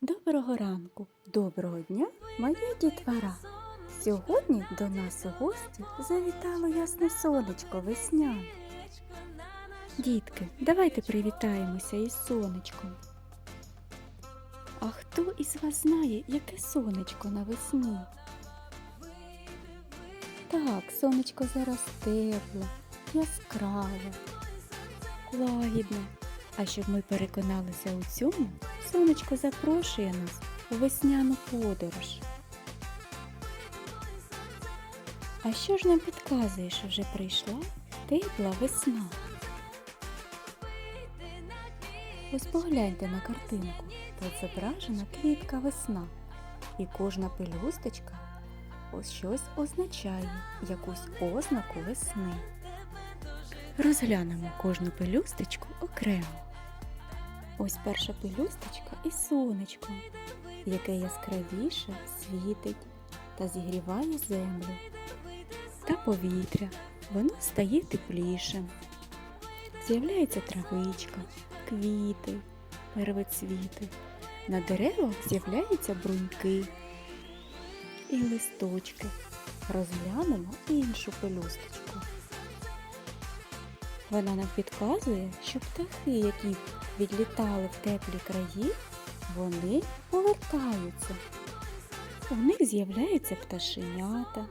Доброго ранку, доброго дня, моя дітвора. Сьогодні до нас у гості завітало ясне сонечко весняне. Дітки, давайте привітаємося із сонечком. А хто із вас знає, яке сонечко навесні? Так, сонечко зараз тепле, яскраве, лагідне. А щоб ми переконалися у цьому, сонечко запрошує нас у весняну подорож. А що ж нам підказує, що вже прийшла тепла весна? Ось погляньте на картинку. Тут зображена квітка весна, і кожна пелюсточка ось щось означає, якусь ознаку весни. Розглянемо кожну пелюсточку окремо. Ось перша пелюсточка і сонечко, яке яскравіше світить та зігріває землю та повітря. Воно стає теплішим. З'являється травичка, квіти, первоцвіти. На деревах з'являються бруньки і листочки. Розглянемо іншу пелюсточку. Вона нам підказує, що птахи, які відлітали в теплі краї, вони повертаються. У них з'являються пташенята.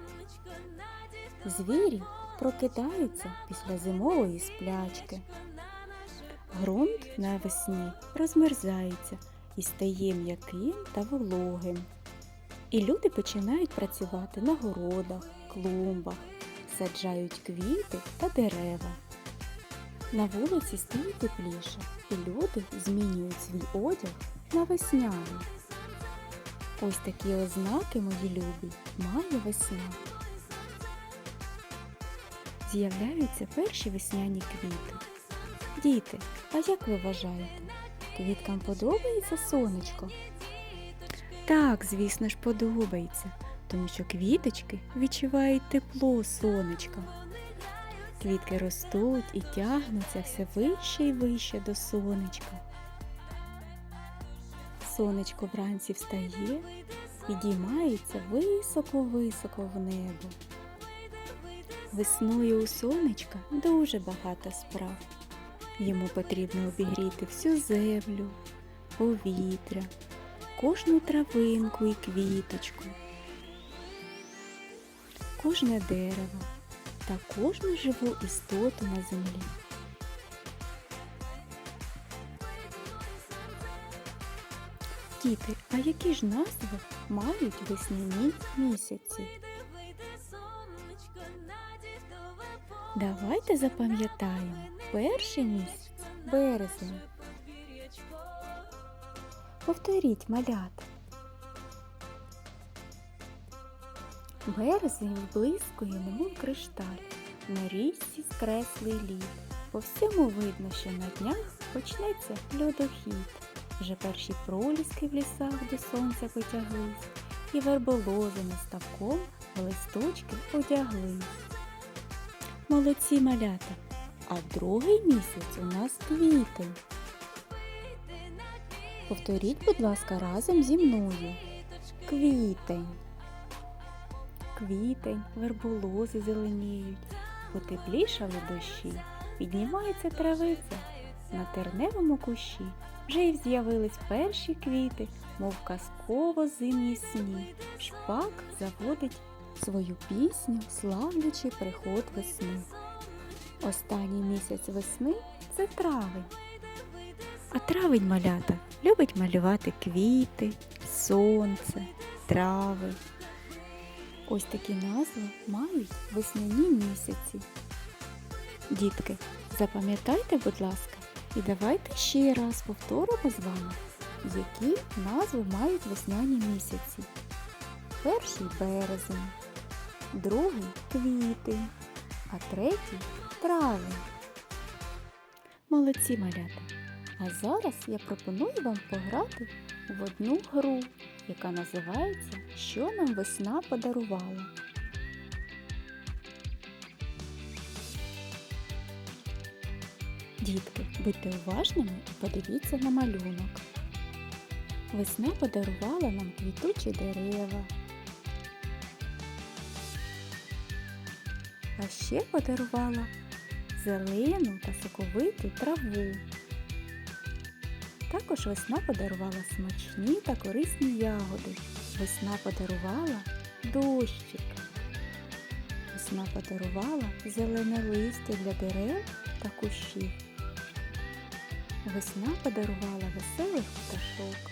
Звірі прокидаються після зимової сплячки. Грунт навесні розмерзається і стає м'яким та вологим. І люди починають працювати на городах, клумбах, саджають квіти та дерева. На вулиці стає тепліше, і люди змінюють свій одяг на весняний. Ось такі ознаки, мої любі, має весна. З'являються перші весняні квіти. Діти, а як ви вважаєте, квіткам подобається сонечко? Так, звісно ж, подобається, тому що квіточки відчувають тепло сонечка. Квітки ростуть і тягнуться все вище і вище до сонечка. Сонечко вранці встає, підіймається високо-високо в небо. Весною у сонечка дуже багато справ. Йому потрібно обігріти всю землю, повітря, кожну травинку і квіточку, кожне дерево та кожну живу істоту на землі. Діти, а які ж назви мають весняні місяці? Давайте запам'ятаємо перший місяць березень. Повторіть малята. Березень блискує, немов кришталь, на річці скреслий лід. По всьому видно, що на днях почнеться льодохід. Вже перші проліски в лісах до сонця потяглись, і верболози над ставком листочки одяглись. Молодці малята! А другий місяць у нас квітень. Повторіть, будь ласка, разом зі мною. Квітень. Квітень, верболози зеленіють, потеплішали дощі, піднімається травиця. На терневому кущі вже й з'явились перші квіти, мов казково зимні сні. Шпак заводить свою пісню, славлячи приход весни. Останній місяць весни це травень. А травень малята любить малювати квіти, сонце, трави. Ось такі назви мають весняні місяці. Дітки, запам'ятайте, будь ласка, і давайте ще раз повторимо з вами, які назви мають весняні місяці. Перший березень, другий квітень, а третій травень. Молодці малята! А зараз я пропоную вам пограти в одну гру, яка називається Що нам весна подарувала. Дітки, будьте уважними і подивіться на малюнок. Весна подарувала нам квітучі дерева. А ще подарувала зелену та соковиту траву. Також весна подарувала смачні та корисні ягоди. Весна подарувала дощик. Весна подарувала зелене листя для дерев та кущів. Весна подарувала веселих пташок.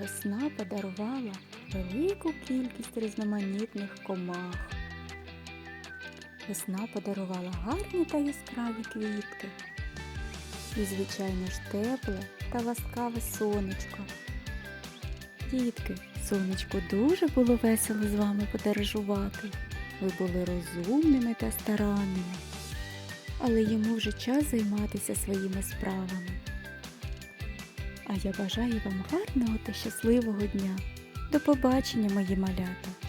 Весна подарувала велику кількість різноманітних комах. Весна подарувала гарні та яскраві квітки. І, звичайно ж, тепле та ласкаве сонечко. Дітки, сонечку дуже було весело з вами подорожувати. Ви були розумними та старанними. Але йому вже час займатися своїми справами. А я бажаю вам гарного та щасливого дня. До побачення, мої малята!